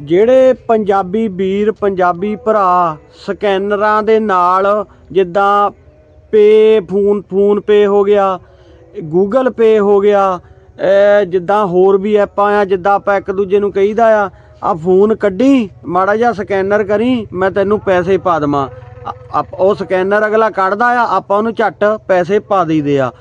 ਜਿਹੜੇ ਪੰਜਾਬੀ ਵੀਰ, ਪੰਜਾਬੀ ਭਰਾ ਸਕੈਨਰਾਂ ਦੇ ਨਾਲ ਜਿੱਦਾਂ ਪੇ, ਫੋਨ ਫੋਨ ਪੇ ਹੋ ਗਿਆ ਗੂਗਲ ਪੇ ਹੋ ਗਿਆ ਜਿੱਦਾਂ ਹੋਰ ਵੀ ਐਪਾਂ ਆ, ਜਿੱਦਾਂ ਆਪਾਂ ਇੱਕ ਦੂਜੇ ਨੂੰ ਕਹੀਦਾ ਆ ਆ ਫੋਨ ਕੱਢੀ, ਮਾੜਾ ਜਿਹਾ ਸਕੈਨਰ ਕਰੀ, ਮੈਂ ਤੈਨੂੰ ਪੈਸੇ ਪਾ ਦੇਵਾਂ। ਆ- ਆਪ- ਉਹ ਸਕੈਨਰ ਅਗਲਾ ਕੱਢਦਾ ਆ, ਆਪਾਂ ਉਹਨੂੰ ਝੱਟ ਪੈਸੇ ਪਾ ਦਈਦੇ ਆ।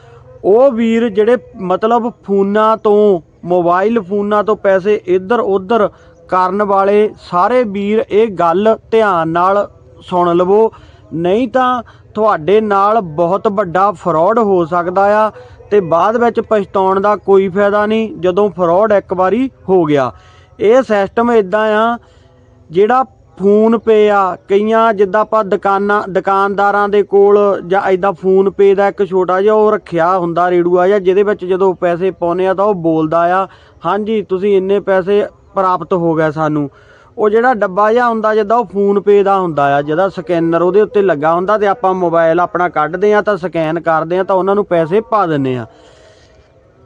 ਉਹ ਵੀਰ ਜਿਹੜੇ ਮਤਲਬ ਫੋਨਾਂ ਤੋਂ, ਮੋਬਾਈਲ ਫੋਨਾਂ ਤੋਂ ਪੈਸੇ ਇੱਧਰ ਉੱਧਰ ਕਰਨ ਵਾਲੇ ਸਾਰੇ ਵੀਰ ਇਹ ਗੱਲ ਧਿਆਨ ਨਾਲ ਸੁਣ ਲਵੋ। ਨਹੀਂ ਤਾਂ ਤੁਹਾਡੇ ਨਾਲ ਬਹੁਤ ਵੱਡਾ ਫਰਾਡ ਹੋ ਸਕਦਾ ਆ ਤੇ ਬਾਅਦ ਵਿੱਚ ਪਛਤਾਉਣ ਦਾ ਕੋਈ ਫਾਇਦਾ ਨਹੀਂ ਜਦੋਂ ਫਰਾਡ ਇੱਕ ਵਾਰੀ ਹੋ ਗਿਆ। ਇਹ ਸਿਸਟਮ ਇਦਾਂ ਆ, ਜਿਹੜਾ ਫੋਨ ਪੇ ਆ, ਕਈਆਂ ਜਿੱਦਾਂ ਆਪਾਂ ਦੁਕਾਨਾਂ, ਦੁਕਾਨਦਾਰਾਂ ਦੇ ਕੋਲ ਜਾਂ ਐਦਾਂ ਫੋਨ ਪੇ ਦਾ ਇੱਕ ਛੋਟਾ ਜਿਹਾ ਉਹ ਰੱਖਿਆ ਹੁੰਦਾ ਰੇੜੂਆ ਜਾਂ ਜਿਹਦੇ ਵਿੱਚ ਜਦੋਂ ਪੈਸੇ ਪਾਉਨੇ ਆ ਤਾਂ ਉਹ ਬੋਲਦਾ ਆ, ਹਾਂਜੀ, ਤੁਸੀਂ ਇੰਨੇ ਪੈਸੇ ਪ੍ਰਾਪਤ ਹੋ ਗਿਆ ਸਾਨੂੰ। ਉਹ ਜਿਹੜਾ ਡੱਬਾ ਜਿਹਾ ਹੁੰਦਾ, ਜਿੱਦਾਂ ਉਹ ਫੋਨ ਪੇ ਦਾ ਹੁੰਦਾ ਆ, ਜਿਹਦਾ ਸਕੈਨਰ ਉਹਦੇ ਉੱਤੇ ਲੱਗਾ ਹੁੰਦਾ ਤੇ ਆਪਾਂ ਮੋਬਾਈਲ ਆਪਣਾ ਕੱਢਦੇ ਆ ਤਾਂ ਸਕੈਨ ਕਰਦੇ ਆ ਤਾਂ ਉਹਨਾਂ ਨੂੰ ਪੈਸੇ ਪਾ ਦਿੰਨੇ ਆ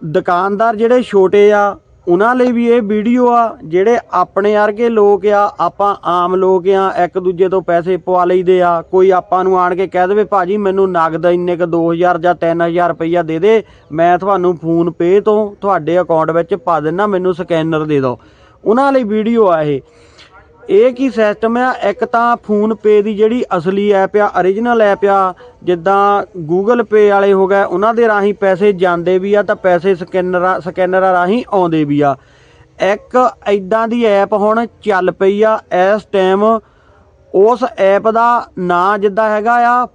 ਦੁਕਾਨਦਾਰ ਜਿਹੜੇ ਛੋਟੇ ਆ, ਉਹਨਾਂ ਲਈ ਵੀ ਇਹ ਵੀਡੀਓ ਆ, ਜਿਹੜੇ ਆਪਣੇ ਵਰਗੇ ਲੋਕ ਆ, ਆਪਾਂ ਆਮ ਲੋਕ ਆ, ਇੱਕ ਦੂਜੇ ਤੋਂ ਪੈਸੇ ਪਵਾ ਲਈਦੇ ਆ। ਕੋਈ ਆਪਾਂ ਨੂੰ ਆਣ ਕੇ ਕਹਿ ਦੇਵੇ, ਭਾਜੀ, ਮੈਨੂੰ ਨਗਦ ਇੰਨੇ ਕ 2000 ਜਾਂ 3000 ਰੁਪਈਆ ਦੇ ਦੇ, ਮੈਂ ਤੁਹਾਨੂੰ ਫੋਨ ਪੇ ਤੋਂ ਤੁਹਾਡੇ ਅਕਾਊਂਟ ਵਿੱਚ ਪਾ ਦਿੰਨਾ, ਮੈਨੂੰ ਸਕੈਨਰ ਦੇ ਦਿਓ। ਉਹਨਾਂ ਲਈ ਵੀਡੀਓ ਆ ਇਹ। ਇਹ ਕੀ ਸਿਸਟਮ ਆ? ਇੱਕ ਤਾਂ ਫੋਨ ਪੇ ਦੀ ਜਿਹੜੀ ਅਸਲੀ ਐਪ ਆ origignal ਐਪ ਆ, ਜਿੱਦਾਂ ਗੂਗਲ ਪੇ ਵਾਲੇ ਹੋ ਗਏ, ਉਹਨਾਂ ਦੇ ਰਾਹੀਂ ਪੈਸੇ ਜਾਂਦੇ ਵੀ ਆ ਤਾਂ ਪੈਸੇ ਸਕੈਨਰਾਂ ਸਕੈਨਰਾਂ ਰਾਹੀਂ ਆਉਂਦੇ ਵੀ ਆ। ਇੱਕ ਐਦਾਂ ਦੀ ਐਪ ਹੁਣ ਚੱਲ ਪਈ ਆ, ਇਸ ਟਾਈਮ ਉਸ ਐਪ ਦਾ ਨਾਂ ਜਿੱਦਾਂ ਹੈਗਾ ਆ,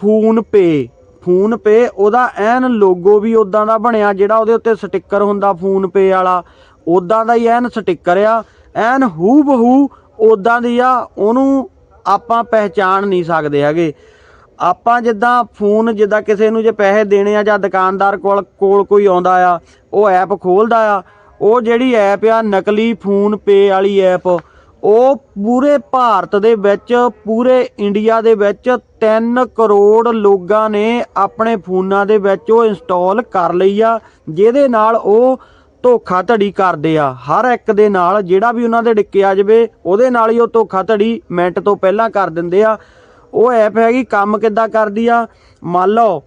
ਫੋਨ ਪੇ। ਫੋਨ ਪੇ, ਉਹਦਾ ਐਨ ਲੋਗੋ ਵੀ ਉਦਾਂ ਦਾ ਬਣਿਆ, ਜਿਹੜਾ ਉਹਦੇ ਉੱਤੇ ਸਟicker ਹੁੰਦਾ ਫੋਨ ਪੇ ਵਾਲਾ। ਉਦਾਂ ਦਾ ਹੀ ਐਨ ਸਟicker ਆ, ਐਨ ਹੂ ਬਹੂ ਉਦਾਂ ਦੀ ਆ, ਉਹਨੂੰ ਆਪਾਂ ਪਹਿਚਾਣ ਨਹੀਂ ਸਕਦੇ ਹੈਗੇ। ਆਪਾਂ ਜਿੱਦਾਂ ਫੋਨ, ਜਿੱਦਾਂ ਕਿਸੇ ਨੂੰ ਜੇ ਪੈਸੇ ਦੇਣੇ ਆ ਜਾਂ ਦੁਕਾਨਦਾਰ ਕੋਲ ਕੋਲ ਕੋਈ ਆਉਂਦਾ ਆ, ਉਹ ਐਪ ਖੋਲਦਾ ਆ, ਉਹ ਜਿਹੜੀ ਐਪ ਆ, ਨਕਲੀ ਫੋਨ ਪੇ ਵਾਲੀ ਐਪ, ਉਹ ਪੂਰੇ ਭਾਰਤ ਦੇ ਵਿੱਚ, ਪੂਰੇ ਇੰਡੀਆ ਦੇ ਵਿੱਚ 3 ਕਰੋੜ ਲੋਕਾਂ ਨੇ ਆਪਣੇ ਫੋਨਾਂ ਦੇ ਵਿੱਚ ਉਹ ਇੰਸਟਾਲ ਕਰ ਲਈ ਆ, ਜਿਹਦੇ ਨਾਲ ਉਹ ਧੋਖਾ ਧੜੀ ਕਰਦੇ ਆ। ਹਰ ਇੱਕ ਦੇ ਨਾਲ ਜਿਹੜਾ ਵੀ ਉਹਨਾਂ ਦੇ ਡਿੱਕੇ ਆ ਜਾਵੇ, ਉਹਦੇ ਨਾਲ ਹੀ ਉਹ ਧੋਖਾ ਧੜੀ ਮਿੰਟ ਤੋਂ ਪਹਿਲਾਂ ਕਰ ਦਿੰਦੇ ਆ। ਉਹ ਐਪ ਹੈਗੀ, ਕੰਮ ਕਿੱਦਾਂ ਕਰਦੀ ਆ? ਮੰਨ ਲਓ,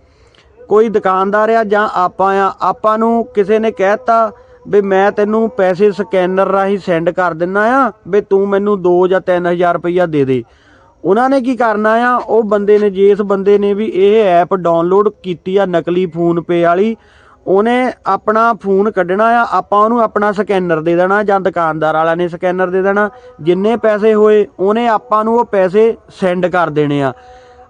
ਕੋਈ ਦੁਕਾਨਦਾਰ ਆ ਜਾਂ ਆਪਾਂ ਆ, ਆਪਾਂ ਨੂੰ ਕਿਸੇ ਨੇ ਕਹਿਤਾ ਵੀ ਮੈਂ ਤੈਨੂੰ ਪੈਸੇ ਸਕੈਨਰ ਰਾਹੀਂ ਸੈਂਡ ਕਰ ਦਿੰਨਾ ਆ, ਵੀ ਤੂੰ ਮੈਨੂੰ 2 ਜਾਂ 3000 ਰੁਪਈਆ ਦੇ ਦੇ। ਉਹਨਾਂ ਨੇ ਕੀ ਕਰਨਾ ਆ? ਉਹ ਬੰਦੇ ਨੇ ਜਿਸ ਬੰਦੇ ਨੇ ਵੀ ਇਹ ਐਪ ਡਾਊਨਲੋਡ ਕੀਤੀ ਆ ਨਕਲੀ ਫੋਨ ਪੇ ਵਾਲੀ ਉਹਨੇ ਆਪਣਾ ਫੋਨ ਕੱਢਣਾ ਆ, ਆਪਾਂ ਉਹਨੂੰ ਆਪਣਾ ਸਕੈਨਰ ਦੇ ਦੇਣਾ ਜਾਂ ਦੁਕਾਨਦਾਰ ਵਾਲਾ ਨੇ ਸਕੈਨਰ ਦੇ ਦੇਣਾ। ਜਿੰਨੇ ਪੈਸੇ ਹੋਏ, ਉਹਨੇ ਆਪਾਂ ਨੂੰ ਉਹ ਪੈਸੇ ਸੈਂਡ ਕਰ ਦੇਣੇ ਆ।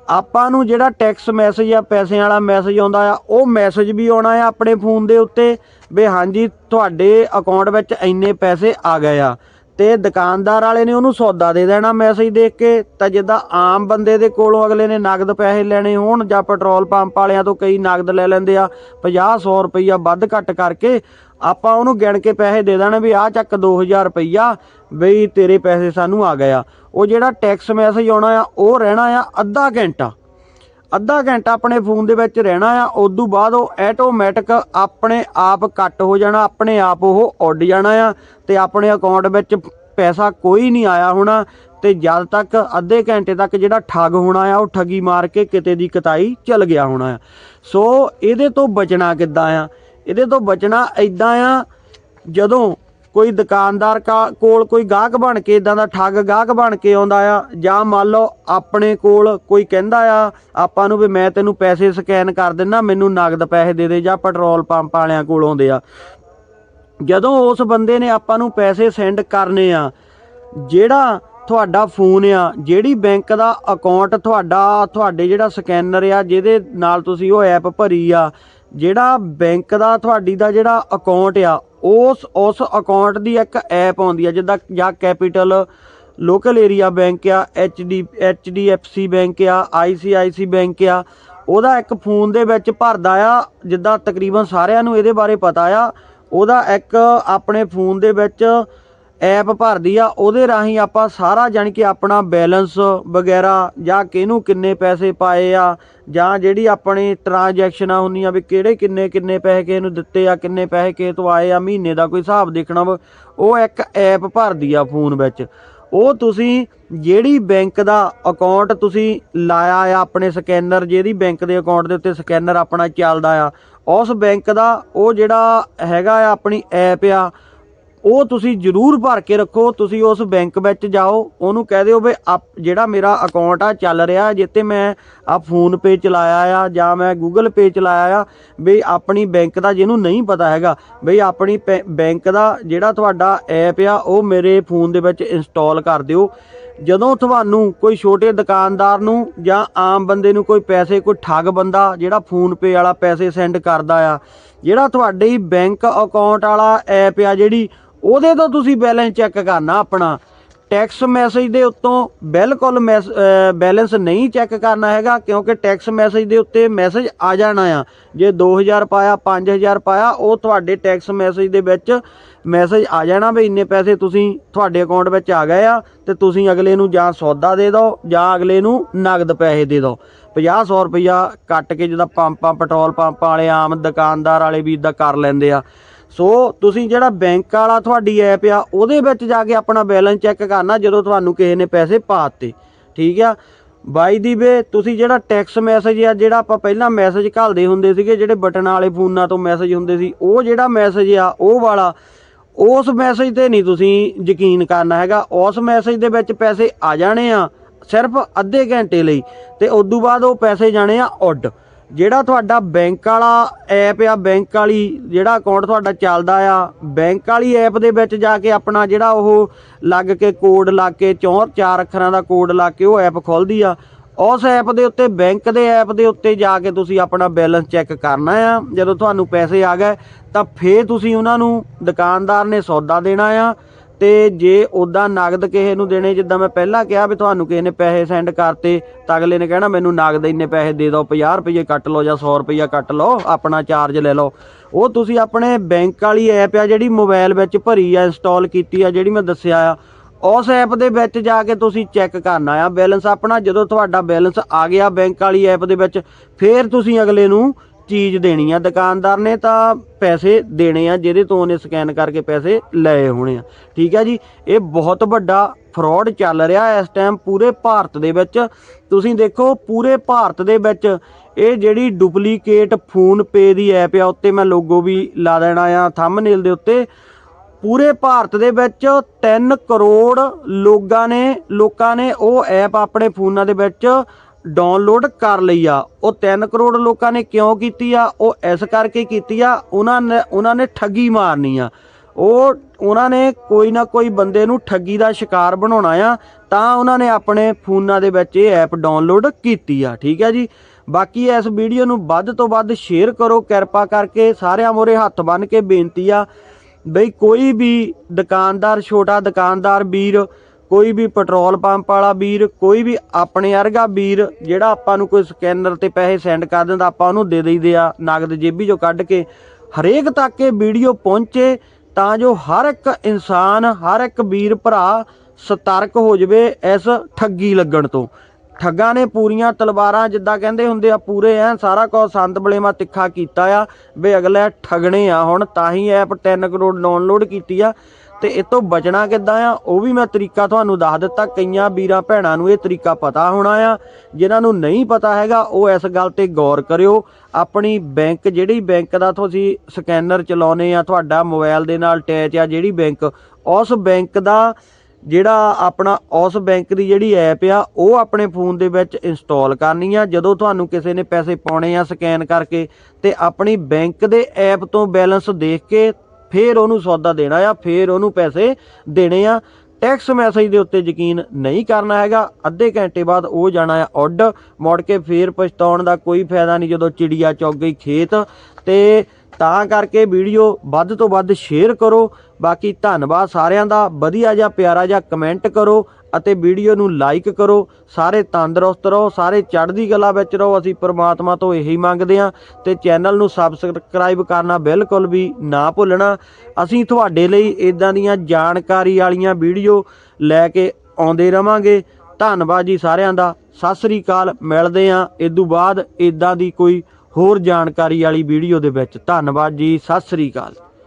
ਆਪਾਂ ਨੂੰ ਜਿਹੜਾ ਟੈਕਸ ਮੈਸੇਜ ਆ, ਪੈਸਿਆਂ ਵਾਲਾ ਮੈਸੇਜ ਆਉਂਦਾ ਆ, ਉਹ ਮੈਸੇਜ ਵੀ ਆਉਣਾ ਆ ਆਪਣੇ ਫੋਨ ਦੇ ਉੱਤੇ, ਵੀ ਹਾਂਜੀ, ਤੁਹਾਡੇ ਅਕਾਊਂਟ ਵਿੱਚ ਇੰਨੇ ਪੈਸੇ ਆ ਗਏ ਆ। ਤੇ ਦੁਕਾਨਦਾਰ ਵਾਲੇ ਨੇ ਉਹਨੂੰ ਸੌਦਾ ਦੇ ਦੇਣਾ ਮੈਸੇਜ ਦੇਖ ਕੇ, ਤਾਂ ਜਿੱਦਾਂ ਆਮ ਬੰਦੇ ਦੇ ਕੋਲੋਂ ਅਗਲੇ ਨੇ ਨਗਦ ਪੈਸੇ ਲੈਣੇ ਹੋਣ ਜਾਂ ਪੈਟਰੋਲ ਪੰਪ ਵਾਲਿਆਂ ਤੋਂ ਕਈ ਨਗਦ ਲੈ ਲੈਂਦੇ ਆ 50 100 ਰੁਪਈਆ ਵੱਧ ਘੱਟ ਕਰਕੇ ਆਪਾਂ ਉਹਨੂੰ ਗਿਣ ਕੇ ਪੈਸੇ ਦੇ ਦੇਣੇ ਵੀ ਆਹ ਚੱਕ 2000 ਰੁਪਈਆ ਬਈ ਤੇਰੇ ਪੈਸੇ ਸਾਨੂੰ ਆ ਗਏ ਆ। ਉਹ ਜਿਹੜਾ ਟੈਕਸ ਮੈਸੇਜ ਆਉਣਾ ਆ, ਉਹ ਰਹਿਣਾ ਆ ਅੱਧਾ ਘੰਟਾ। ਅੱਧਾ ਘੰਟਾ ਆਪਣੇ ਫੋਨ ਦੇ ਵਿੱਚ ਰਹਿਣਾ ਆ ਉਦੋਂ ਬਾਅਦ ਉਹ ਆਟੋਮੈਟਿਕ ਆਪਣੇ ਆਪ ਕੱਟ ਹੋ ਜਾਣਾ, ਆਪਣੇ ਆਪ ਉਹ ਉੱਡ ਜਾਣਾ ਆ ਤੇ ਆਪਣੇ ਅਕਾਊਂਟ ਵਿੱਚ ਪੈਸਾ ਕੋਈ ਨਹੀਂ ਆਇਆ ਹੋਣਾ ਤੇ ਜਦ ਤੱਕ ਅੱਧੇ ਘੰਟੇ ਤੱਕ ਜਿਹੜਾ ਠੱਗ ਹੋਣਾ ਆ, ਉਹ ਠੱਗੀ ਮਾਰ ਕੇ ਕਿਤੇ ਦੀ ਕਤਾਈ ਚਲ ਗਿਆ ਹੋਣਾ ਆ। ਸੋ ਇਹਦੇ ਤੋਂ ਬਚਣਾ ਕਿੱਦਾਂ ਆ? ਇਹਦੇ ਤੋਂ ਬਚਣਾ ਐਦਾਂ ਆ, ਜਦੋਂ ਕੋਈ ਦੁਕਾਨਦਾਰ ਕਾ- ਕੋਲ ਕੋਈ ਗਾਹਕ ਬਣ ਕੇ ਇਦਾਂ ਦਾ ਠੱਗ ਗਾਹਕ ਬਣ ਕੇ ਆਉਂਦਾ ਆ, ਜਾਂ ਮੰਨ ਲਓ ਆਪਣੇ ਕੋਲ ਕੋਈ ਕਹਿੰਦਾ ਆ, ਆਪਾਂ ਨੂੰ ਵੀ ਮੈਂ ਤੈਨੂੰ ਪੈਸੇ ਸਕੈਨ ਕਰ ਦਿੰਦਾ ਮੈਨੂੰ ਨਗਦ ਪੈਸੇ ਦੇ ਦੇ, ਜਾਂ ਪੈਟਰੋਲ ਪੰਪ ਵਾਲਿਆਂ ਕੋਲ ਆਉਂਦੇ ਆ। ਜਦੋਂ ਉਸ ਬੰਦੇ ਨੇ ਆਪਾਂ ਨੂੰ ਪੈਸੇ ਸੈਂਡ ਕਰਨੇ ਆ, ਜਿਹੜਾ ਤੁਹਾਡਾ ਫੋਨ ਆ, ਜਿਹੜੀ ਬੈਂਕ ਦਾ ਅਕਾਊਂਟ ਤੁਹਾਡਾ, ਤੁਹਾਡੇ ਜਿਹੜਾ ਸਕੈਨਰ ਆ, ਜਿਹਦੇ ਨਾਲ ਤੁਸੀਂ ਉਹ ਐਪ ਭਰੀ ਆ, ਜਿਹੜਾ ਬੈਂਕ ਦਾ, ਤੁਹਾਡੀ ਦਾ ਜਿਹੜਾ ਅਕਾਊਂਟ ਆ ਉਸ ਉਸ ਅਕਾਊਂਟ ਦੀ ਇੱਕ ਐਪ ਆਉਂਦੀ ਆ, ਜਿੱਦਾਂ ਜਾਂ ਕੈਪੀਟਲ ਲੋਕਲ ਏਰੀਆ ਬੈਂਕ ਆ ਐਚਡੀ ਐਚਡੀਐਫਸੀ ਬੈਂਕ ਆ ਆਈਸੀਆਈਸੀ ਬੈਂਕ ਆ, ਉਹਦਾ ਇੱਕ ਫੋਨ ਦੇ ਵਿੱਚ ਭਰਦਾ ਆ, ਜਿੱਦਾਂ ਤਕਰੀਬਨ ਸਾਰਿਆਂ ਨੂੰ ਇਹਦੇ ਬਾਰੇ ਪਤਾ ਆ, ਉਹਦਾ ਇੱਕ ਆਪਣੇ ਫੋਨ ਦੇ ਵਿੱਚ ਐਪ ਭਰਦੀ ਆ, ਉਹਦੇ ਰਾਹੀਂ ਆਪਾਂ ਸਾਰਾ ਜਾਣੀ ਕਿ ਆਪਣਾ ਬੈਲੈਂਸ ਵਗੈਰਾ ਜਾਂ ਕਿਹਨੂੰ ਕਿੰਨੇ ਪੈਸੇ ਪਾਏ ਆ, ਜਾਂ ਜਿਹੜੀ ਆਪਣੀ ਟ੍ਰਾਂਜੈਕਸ਼ਨਾਂ ਹੁੰਦੀਆਂ ਵੀ ਕਿਹੜੇ ਕਿੰਨੇ ਕਿੰਨੇ ਪੈਸੇ ਕਿਸੇ ਨੂੰ ਦਿੱਤੇ ਆ, ਕਿੰਨੇ ਪੈਸੇ ਕਿਸ ਤੋਂ ਆਏ ਆ, ਮਹੀਨੇ ਦਾ ਕੋਈ ਹਿਸਾਬ ਦੇਖਣਾ ਵਾ, ਉਹ ਇੱਕ ਐਪ ਭਰਦੀ ਆ ਫੋਨ ਵਿੱਚ। ਉਹ ਤੁਸੀਂ ਜਿਹੜੀ ਬੈਂਕ ਦਾ ਅਕਾਊਂਟ ਤੁਸੀਂ ਲਾਇਆ ਆ, ਆਪਣੇ ਸਕੈਨਰ, ਜਿਹੜੀ ਬੈਂਕ ਦੇ ਅਕਾਊਂਟ ਦੇ ਉੱਤੇ ਸਕੈਨਰ ਆਪਣਾ ਚੱਲਦਾ ਆ, ਉਸ ਬੈਂਕ ਦਾ ਉਹ ਜਿਹੜਾ ਹੈਗਾ ਆ, ਆਪਣੀ ਐਪ ਆ ਉਹ ਤੁਸੀਂ ਜ਼ਰੂਰ ਭਰ ਕੇ ਰੱਖੋ, ਤੁਸੀਂ ਉਸ ਬੈਂਕ ਵਿੱਚ ਜਾਓ, ਉਹਨੂੰ ਕਹਿ ਦਿਓ ਵੀ ਆਪ, ਜਿਹੜਾ ਮੇਰਾ ਅਕਾਊਂਟ ਆ, ਚੱਲ ਰਿਹਾ ਜਿੱਤੇ ਮੈਂ ਆ ਫੋਨ ਪੇ ਚਲਾਇਆ ਆ, ਜਾਂ ਮੈਂ ਗੂਗਲ ਪੇ ਚਲਾਇਆ ਆ, ਵੀ ਆਪਣੀ ਬੈਂਕ ਦਾ ਜਿਹਨੂੰ ਨਹੀਂ ਪਤਾ ਹੈਗਾ, ਵੀ ਆਪਣੀ ਪੈ- ਬੈਂਕ ਦਾ ਜਿਹੜਾ ਤੁਹਾਡਾ ਐਪ ਆ, ਉਹ ਮੇਰੇ ਫੋਨ ਦੇ ਵਿੱਚ ਇੰਸਟਾਲ ਕਰ ਦਿਓ। ਜਦੋਂ ਤੁਹਾਨੂੰ ਕੋਈ ਛੋਟੇ ਦੁਕਾਨਦਾਰ ਨੂੰ ਜਾਂ ਆਮ ਬੰਦੇ ਨੂੰ ਕੋਈ ਪੈਸੇ, ਕੋਈ ਠੱਗ ਬੰਦਾ ਜਿਹੜਾ ਫੋਨ ਪੇ ਵਾਲਾ ਪੈਸੇ ਸੈਂਡ ਕਰਦਾ ਆ, ਜਿਹੜਾ ਤੁਹਾਡੇ ਬੈਂਕ ਅਕਾਊਂਟ ਵਾਲਾ ਐਪ ਆ, ਜਿਹੜੀ ਉਹਦੇ ਤੋਂ ਤੁਸੀਂ ਬੈਲੈਂਸ ਚੈੱਕ ਕਰਨਾ ਆਪਣਾ। ਟੈਕਸ ਮੈਸੇਜ ਦੇ ਉੱਤੋਂ ਬਿਲਕੁਲ ਬੈਲੈਂਸ ਨਹੀਂ ਚੈੱਕ ਕਰਨਾ ਹੈਗਾ, ਕਿਉਂਕਿ ਟੈਕਸ ਮੈਸੇਜ ਦੇ ਉੱਤੇ ਮੈਸੇਜ ਆ ਜਾਣਾ ਆ। ਜੇ 2000 ਪਾਇਆ 5000 ਪਾਇਆ, ਉਹ ਤੁਹਾਡੇ ਟੈਕਸ ਮੈਸੇਜ ਦੇ ਵਿੱਚ ਮੈਸੇਜ ਆ ਜਾਣਾ ਵੀ ਇੰਨੇ ਪੈਸੇ ਤੁਸੀਂ ਤੁਹਾਡੇ ਅਕਾਊਂਟ ਵਿੱਚ ਆ ਗਏ ਆ, ਤੇ ਤੁਸੀਂ ਅਗਲੇ ਨੂੰ ਜਾਂ ਸੌਦਾ ਦੇ ਦਿਓ, ਜਾਂ ਅਗਲੇ ਨੂੰ ਨਗਦ ਪੈਸੇ ਦੇ ਦਿਓ। 50 ਰੁਪਇਆ ਕੱਟ ਕੇ ਜਿਹਦਾ ਪੰਪਾਂ ਪੈਟਰੋਲ ਪੰਪਾਂ ਵਾਲੇ ਆਮ ਦੁਕਾਨਦਾਰ ਵਾਲੇ ਵੀ ਇਦਾਂ ਕਰ ਲੈਂਦੇ ਆ। ਸੋ ਤੁਸੀਂ ਜਿਹੜਾ ਬੈਂਕ ਵਾਲਾ ਤੁਹਾਡੀ ਐਪ ਆ, ਉਹਦੇ ਵਿੱਚ ਜਾ ਕੇ ਆਪਣਾ ਬੈਲੈਂਸ ਚੈੱਕ ਕਰਨਾ ਜਦੋਂ ਤੁਹਾਨੂੰ ਕਿਸੇ ਨੇ ਪੈਸੇ ਪਾਤੇ, ਠੀਕ ਆ? ਬਾਈ ਦੀ ਵੇ ਤੁਸੀਂ ਜਿਹੜਾ ਟੈਕਸ ਮੈਸੇਜ ਆ, ਜਿਹੜਾ ਆਪਾਂ ਪਹਿਲਾਂ ਮੈਸੇਜ ਘਾਲਦੇ ਹੁੰਦੇ ਸੀਗੇ, ਜਿਹੜੇ ਬਟਨ ਵਾਲੇ ਫੋਨਾਂ ਤੋਂ ਮੈਸੇਜ ਹੁੰਦੇ ਸੀ, ਉਹ ਜਿਹੜਾ ਮੈਸੇਜ ਆ, ਉਹ ਵਾਲਾ, ਉਸ ਮੈਸੇਜ ਤੇ ਨਹੀਂ ਤੁਸੀਂ ਯਕੀਨ ਕਰਨਾ ਹੈਗਾ। ਉਸ ਮੈਸੇਜ ਦੇ ਵਿੱਚ ਪੈਸੇ ਆ ਜਾਣੇ ਆ ਸਿਰਫ ਅੱਧੇ ਘੰਟੇ ਲਈ ਤੇ ਤੋਂ ਬਾਅਦ ਉਹ ਪੈਸੇ ਜਾਣੇ ਆ ਉੱਡ ਜਿਹੜਾ ਤੁਹਾਡਾ ਬੈਂਕ ਵਾਲਾ ਐਪ ਆ, ਬੈਂਕ ਵਾਲੀ ਜਿਹੜਾ ਅਕਾਊਂਟ ਤੁਹਾਡਾ ਚੱਲਦਾ ਆ, ਬੈਂਕ ਵਾਲੀ ਐਪ ਦੇ ਵਿੱਚ ਜਾ ਕੇ ਆਪਣਾ ਜਿਹੜਾ ਉਹ ਲੱਗ ਕੇ ਕੋਡ ਲਾ ਕੇ ਚੌਂ ਚਾਰ ਅੱਖਰਾਂ ਦਾ ਕੋਡ ਲਾ ਕੇ ਉਹ ਐਪ ਖੁੱਲਦੀ ਆ। ਉਸ ਐਪ ਦੇ ਉੱਤੇ, ਬੈਂਕ ਦੇ ਐਪ ਦੇ ਉੱਤੇ ਜਾ ਕੇ ਤੁਸੀਂ ਆਪਣਾ ਬੈਲੈਂਸ ਚੈੱਕ ਕਰਨਾ ਆ। ਜਦੋਂ ਤੁਹਾਨੂੰ ਪੈਸੇ ਆ ਗਏ, ਤਾਂ ਫੇਰ ਤੁਸੀਂ ਉਹਨਾਂ ਨੂੰ ਦੁਕਾਨਦਾਰ ਨੇ ਸੌਦਾ ਦੇਣਾ ਆ। ਤੇ ਜੇ ਉਦਾਂ ਨਗਦ ਕਿਸੇ ਨੂੰ ਦੇਣੇ, ਜਿੱਦਾਂ ਮੈਂ ਪਹਿਲਾਂ ਕਿਹਾ ਵੀ ਤੁਹਾਨੂੰ ਕਿਸੇ ਨੇ ਪੈਸੇ ਸੈਂਡ ਕਰਤੇ, ਤਾਂ ਅਗਲੇ ਨੇ ਕਹਿਣਾ ਮੈਨੂੰ ਨਗਦ ਇੰਨੇ ਪੈਸੇ ਦੇ ਦਿਓ 50 ਰੁਪਏ ਕੱਟ ਲਓ ਜਾਂ 100 ਰੁਪਏ ਕੱਟ ਲਓ, ਆਪਣਾ ਚਾਰਜ ਲੈ ਲਓ। ਉਹ ਤੁਸੀਂ ਆਪਣੇ ਬੈਂਕ ਵਾਲੀ ਐਪ ਆ ਜਿਹੜੀ ਮੋਬਾਈਲ ਵਿੱਚ ਭਰੀ ਆ ਇੰਸਟਾਲ ਕੀਤੀ ਆ, ਜਿਹੜੀ ਮੈਂ ਦੱਸਿਆ ਆ, ਉਸ ਐਪ ਦੇ ਵਿੱਚ ਜਾ ਕੇ ਤੁਸੀਂ ਚੈੱਕ ਕਰਨਾ ਆ ਬੈਲੈਂਸ ਆਪਣਾ ਜਦੋਂ ਤੁਹਾਡਾ ਬੈਲੈਂਸ ਆ ਗਿਆ ਬੈਂਕ ਵਾਲੀ ਐਪ ਦੇ ਵਿੱਚ, ਫੇਰ ਤੁਸੀਂ ਅਗਲੇ ਨੂੰ ਚੀਜ਼ ਦੇਣੀ ਆ। ਦੁਕਾਨਦਾਰ ਨੇ ਤਾਂ ਪੈਸੇ ਦੇਣੇ ਆ, ਜਿਹਦੇ ਤੋਂ ਉਹਨੇ ਸਕੈਨ ਕਰਕੇ ਪੈਸੇ ਲਏ ਹੋਣੇ ਆ। ਠੀਕ ਹੈ ਜੀ? ਇਹ ਬਹੁਤ ਵੱਡਾ ਫਰਾਡ ਚੱਲ ਰਿਹਾ ਇਸ ਟਾਈਮ ਪੂਰੇ ਭਾਰਤ ਦੇ ਵਿੱਚ। ਤੁਸੀਂ ਦੇਖੋ, ਪੂਰੇ ਭਾਰਤ ਦੇ ਵਿੱਚ ਇਹ ਜਿਹੜੀ ਡੁਪਲੀਕੇਟ ਫੋਨ ਪੇ ਦੀ ਐਪ ਆ, ਉੱਤੇ ਮੈਂ ਲੋਗੋ ਵੀ ਲਾ ਦੇਣਾ ਆ ਥੰਬਨੇਲ ਦੇ ਉੱਤੇ। ਪੂਰੇ ਭਾਰਤ ਦੇ ਵਿੱਚ 3 ਕਰੋੜ ਲੋਕਾਂ ਨੇ ਲੋਕਾਂ ਨੇ ਉਹ ਐਪ ਆਪਣੇ ਫੋਨਾਂ ਦੇ ਵਿੱਚ ਡਾਊਨਲੋਡ ਕਰ ਲਈ ਆ। ਉਹ 3 ਕਰੋੜ ਲੋਕਾਂ ਨੇ ਕਿਉਂ ਕੀਤੀ ਆ? ਉਹ ਇਸ ਕਰਕੇ ਕੀਤੀ ਆ, ਉਹਨਾਂ ਨੇ ਉਹਨਾਂ ਨੇ ਠੱਗੀ ਮਾਰਨੀ ਆ। ਉਹ, ਉਹਨਾਂ ਨੇ ਕੋਈ ਨਾ ਕੋਈ ਬੰਦੇ ਨੂੰ ਠੱਗੀ ਦਾ ਸ਼ਿਕਾਰ ਬਣਾਉਣਾ ਆ, ਤਾਂ ਉਹਨਾਂ ਨੇ ਆਪਣੇ ਫੋਨਾਂ ਦੇ ਵਿੱਚ ਇਹ ਐਪ ਡਾਊਨਲੋਡ ਕੀਤੀ ਆ। ਠੀਕ ਹੈ ਜੀ? ਬਾਕੀ ਇਸ ਵੀਡੀਓ ਨੂੰ ਵੱਧ ਤੋਂ ਵੱਧ ਸ਼ੇਅਰ ਕਰੋ, ਕਿਰਪਾ ਕਰਕੇ ਸਾਰਿਆਂ ਮੋਰੇ ਹੱਥ ਬੰਨ ਕੇ ਬੇਨਤੀ ਆ, ਬਈ ਕੋਈ ਵੀ ਦੁਕਾਨਦਾਰ, ਛੋਟਾ ਦੁਕਾਨਦਾਰ ਵੀਰ ਕੋਈ ਵੀ ਪੈਟਰੋਲ ਪੰਪ ਵਾਲਾ ਵੀਰ, ਕੋਈ ਵੀ ਆਪਣੇ ਵਰਗਾ ਵੀਰ, ਜਿਹੜਾ ਆਪਾਂ ਨੂੰ ਕੋਈ ਸਕੈਨਰ ਤੇ ਪੈਸੇ ਸੈਂਡ ਕਰ ਦਿੰਦਾ, ਆਪਾਂ ਉਹਨੂੰ ਦੇ ਦਈਦੇ ਆ, ਨਗਦ ਜੇਬੀ ਚੋਂ ਕੱਢ ਕੇ। ਹਰੇਕ ਤੱਕ ਇਹ ਵੀਡੀਓ ਪਹੁੰਚੇ, ਤਾਂ ਜੋ ਹਰ ਇੱਕ ਇਨਸਾਨ, ਹਰ ਇੱਕ ਵੀਰ ਭਰਾ ਸਤਰਕ ਹੋ ਜਾਵੇ ਇਸ ਠੱਗੀ ਲੱਗਣ ਤੋਂ। ਠੱਗਾਂ ਨੇ ਪੂਰੀਆਂ ਤਲਵਾਰਾਂ, ਜਿੱਦਾਂ ਕਹਿੰਦੇ ਹੁੰਦੇ ਆ, ਪੂਰੇ ਐ ਸਾਰਾ ਕੁਝ ਸੰਤ ਬਲੇਮਾ ਤਿੱਖਾ ਕੀਤਾ ਆ, ਵੀ ਅਗਲੇ ਠਗਣੇ ਆ ਹੁਣ, ਤਾਂ ਹੀ ਐਪ 3 ਕਰੋੜ ਡਾਊਨਲੋਡ ਕੀਤੀ ਆ। ਤੇ ਇਹ ਤੋਂ ਬਚਣਾ ਕਿੱਦਾਂ ਆ, ਉਹ ਵੀ ਮੈਂ ਤਰੀਕਾ ਤੁਹਾਨੂੰ ਦੱਸ ਦਿੱਤਾ, ਕਈਆਂ ਵੀਰਾਂ ਭੈਣਾਂ ਨੂੰ ਇਹ ਤਰੀਕਾ ਪਤਾ ਹੋਣਾ ਆ, ਜਿਨ੍ਹਾਂ ਨੂੰ ਨਹੀਂ ਪਤਾ ਹੈਗਾ, ਉਹ ਇਸ ਗੱਲ ਤੇ ਗੌਰ ਕਰਿਓ। ਆਪਣੀ ਬੈਂਕ, ਜਿਹੜੀ ਬੈਂਕ ਦਾ ਤੁਸੀਂ ਸਕੈਨਰ ਚਲਾਉਨੇ ਆ, ਤੁਹਾਡਾ ਮੋਬਾਈਲ ਦੇ ਨਾਲ ਅਟੈਚ ਆ ਜਿਹੜੀ ਬੈਂਕ, ਉਸ ਬੈਂਕ ਦਾ ਜਿਹੜਾ ਆਪਣਾ, ਉਸ ਬੈਂਕ ਦੀ ਜਿਹੜੀ ਐਪ ਆ, ਉਹ ਆਪਣੇ ਫੋਨ ਦੇ ਵਿੱਚ ਇੰਸਟਾਲ ਕਰਨੀ ਆ। ਜਦੋਂ ਤੁਹਾਨੂੰ ਕਿਸੇ ਨੇ ਪੈਸੇ ਪਾਉਣੇ ਆ ਸਕੈਨ ਕਰਕੇ, ਤੇ ਆਪਣੀ ਬੈਂਕ ਦੇ ਐਪ ਤੋਂ ਬੈਲੈਂਸ ਦੇਖ ਕੇ ਫੇਰ ਉਹਨੂੰ ਸੌਦਾ ਦੇਣਾ ਆ, ਫੇਰ ਉਹਨੂੰ ਪੈਸੇ ਦੇਣੇ ਆ। ਟੈਕਸ ਮੈਸੇਜ ਦੇ ਉੱਤੇ ਯਕੀਨ ਨਹੀਂ ਕਰਨਾ ਹੈਗਾ। ਅੱਧੇ ਘੰਟੇ ਬਾਅਦ ਉਹ ਜਾਣਾ ਆ ਉੱਡ। ਮੁੜ ਕੇ ਫੇਰ ਪਛਤਾਉਣ ਦਾ ਕੋਈ ਫਾਇਦਾ ਨਹੀਂ ਜਦੋਂ ਚਿੜੀਆ ਚੁੱਗ ਗਈ ਖੇਤ। ਤੇ ਤਾਂ ਕਰਕੇ ਵੀਡੀਓ ਵੱਧ ਤੋਂ ਵੱਧ ਸ਼ੇਅਰ ਕਰੋ। ਬਾਕੀ ਧੰਨਵਾਦ ਸਾਰਿਆਂ ਦਾ। ਵਧੀਆ ਜਿਹਾ, ਪਿਆਰਾ ਜਾਂ ਕਮੈਂਟ ਕਰੋ ਅਤੇ ਵੀਡੀਓ ਨੂੰ ਲਾਈਕ ਕਰੋ। ਸਾਰੇ ਤੰਦਰੁਸਤ ਰਹੋ, ਸਾਰੇ ਚੜ੍ਹਦੀ ਕਲਾ ਵਿੱਚ ਰਹੋ। ਅਸੀਂ ਪ੍ਰਮਾਤਮਾ ਤੋਂ ਇਹੀ ਮੰਗਦੇ ਹਾਂ ਤੇ ਚੈਨਲ ਨੂੰ ਸਬਸਕ੍ਰਾਈਬ ਕਰਨਾ ਬਿਲਕੁਲ ਵੀ ਨਾ ਭੁੱਲਣਾ। ਅਸੀਂ ਤੁਹਾਡੇ ਲਈ ਇਦਾਂ ਦੀਆਂ ਜਾਣਕਾਰੀ ਵਾਲੀਆਂ ਵੀਡੀਓ ਲੈ ਕੇ ਆਉਂਦੇ ਰਵਾਂਗੇ। ਧੰਨਵਾਦ ਜੀ ਸਾਰਿਆਂ ਦਾ। ਸਤਿ ਸ੍ਰੀ ਅਕਾਲ। ਮਿਲਦੇ ਆਂ ਤੋਂ ਬਾਅਦ ਇਦਾਂ ਦੀ ਕੋਈ ਹੋਰ ਜਾਣਕਾਰੀ ਵਾਲੀ ਵੀਡੀਓ ਦੇ ਵਿੱਚ ਧੰਨਵਾਦ ਜੀ ਸਤਿ ਸ੍ਰੀ ਅਕਾਲ।